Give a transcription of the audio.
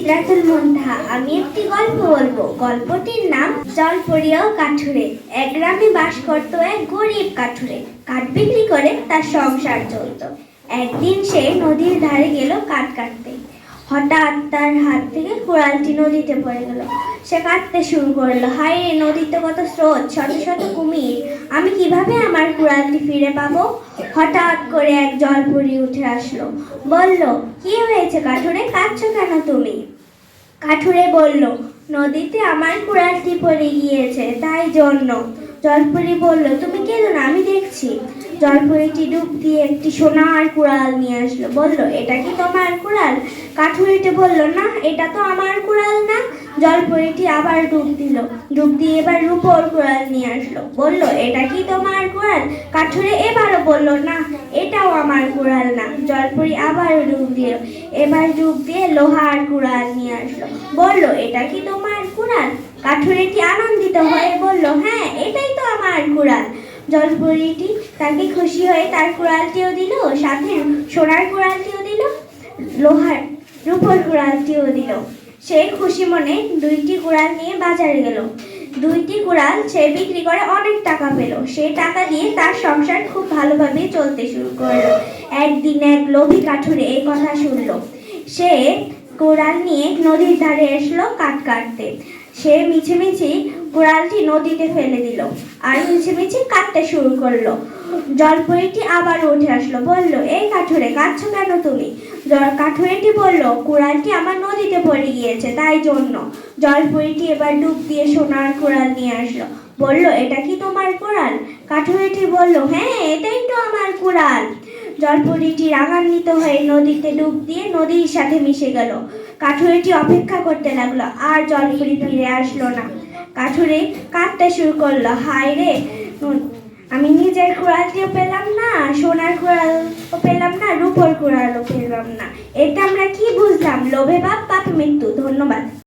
সিদ্ধাতুল মন্থা আমি একটি গল্প বলব। গল্পটির নাম জলপরিয়া কাঠুরে। এক গ্রামে বাস করতো এক গরিব কাঠুরে। কাঠ বিক্রি করে তার সংসার চলতো। একদিন সে নদীর ধারে গেল কাঠ কাটতে। হঠাৎ তার হাত থেকে কুড়ালটি নদীতে পড়ে গেল। সে কাটতে শুরু করল। হায় রে নদীতে কত স্রোত, শত শত কুমির। আমি কীভাবে আমার কুড়ালটি ফিরে পাবো? হঠাৎ করে এক জল জলপুরি উঠে আসলো। বলল, কি হয়েছে কাঠুরে? কেন তুমি? কাঠুরে বলল, নদীতে আমার কুড়ালটি পড়ে গিয়েছে, তাই জন্য। জলপুরি বলল, তুমি কেন না, আমি দেখছি। জলপুরিটি ডুব দিয়ে একটি সোনার কুড়াল নিয়ে আসলো। বলল, এটা কি তোমার কুড়াল? কাঠুরিটি বলল, না, এটা তো আমার কুড়াল না জলপুরিটি আবার ডুব দিল। ডুব দিয়ে এবার রূপোর কুড়াল নিয়ে আসলো। বলল, এটা কি তোমার কুড়াল? কাঠুরে এবারও বলল, না, এটাও আমার কুড়াল না। জলপুরি আবার ডুব দিল। এবার ডুব দিয়ে লোহার কুড়াল নিয়ে আসলো। বলল, এটা কি তোমার কুড়াল? কাঠুরেটি আনন্দিত হয়ে বলল হ্যাঁ এটাই তো আমার কুড়াল। জলপুরিটি তাকে খুশি হয়ে তার কুড়ালটিও দিল, সাথে সোনার কুড়ালটিও দিল, লোহার, রূপোর কুড়ালটিও দিল। সে খুশি মনে দুইটি কুড়াল নিয়ে বাজারে গেল। দুইটি কুড়াল সে বিক্রি করে অনেক টাকা পেল। সেই টাকা দিয়ে তার সংসার খুব ভালোভাবে চলতে শুরু করল। একদিন এক লোভী কাঠুরে এই কথা শুনলো। সে কুড়াল নিয়ে নদীর ধারে এসলো কাঠ কাটতে। সে মিছিমিছি কুড়ালটি নদীতে ফেলে দিল আর মিছিমিছি কাটতে শুরু করল। জলপরিটি আবার উঠে আসলো, বলল, এই কাঠুরে কাটছো কেন তুমি? কাঠুরেটি বলল, কুড়ালটি আমার নদীতে পড়ে গিয়েছে, তাই জন্য। জলপরিটি এবার ডুব দিয়ে সোনার কুড়াল নিয়ে আসলো, বলল, এটা কি তোমার কুড়াল? কাঠুরেটি বলল হ্যাঁ এটাই তো আমার কুড়াল। জলপরিটি রাগান্বিত হয়ে নদীতে ডুব দিয়ে নদীর সাথে মিশে গেল। কাঠুরেটি অপেক্ষা করতে লাগল, আর জলপুরি ফিরে আসলো না। কাঠুরে কাঁদতে শুরু করল, হায় রে আমি নিজের কুড়ালটিও পেলাম না, সোনার কুড়ালও পেলাম না, রূপোর কুড়ালও পেলাম না। এটা আমরা কি বুঝলাম? লোভে বাপ পাপে মৃত্যু। ধন্যবাদ।